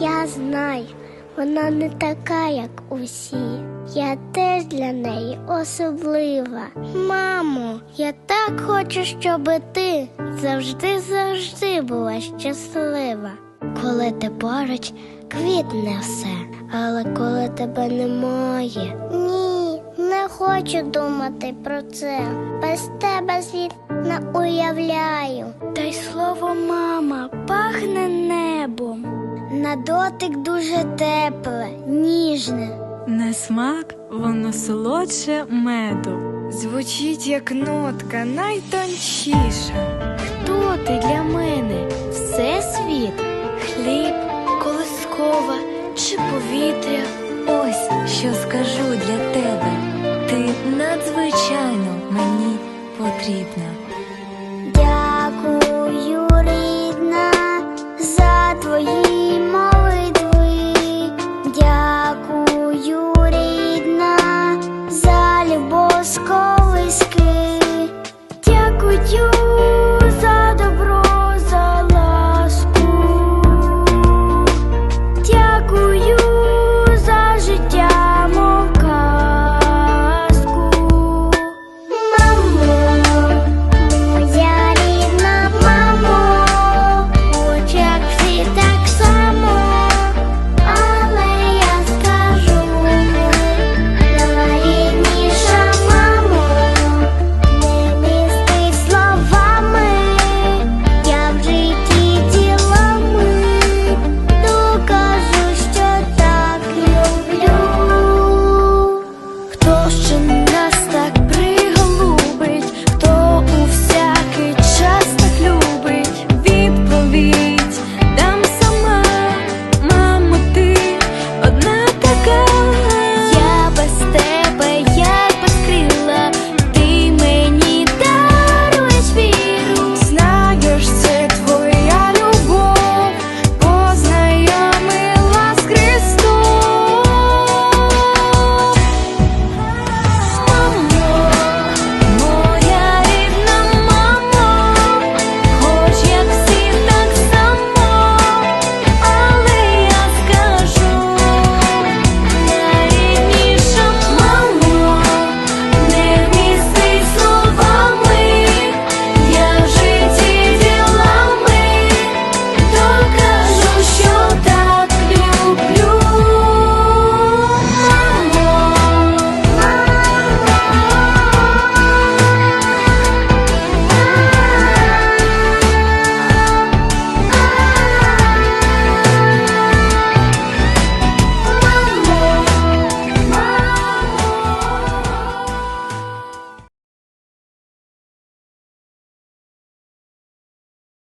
Я знаю, вона не така, як усі. Я теж для неї особлива. Мамо, я так хочу, щоб ти завжди завжди була щаслива. Коли ти поруч, квітне все, але коли тебе немає. Ні, не хочу думати про це. Без тебе світ не уявляю. Та й слово мама пахне на дотик дуже тепле, ніжне. На смак воно солодше меду. Звучить як нотка найтончіша. Хто ти для мене? Всесвіт, хліб, колискова чи повітря. Ось що скажу для тебе. Ти надзвичайно мені потрібна. Дякую, рідна, за твої.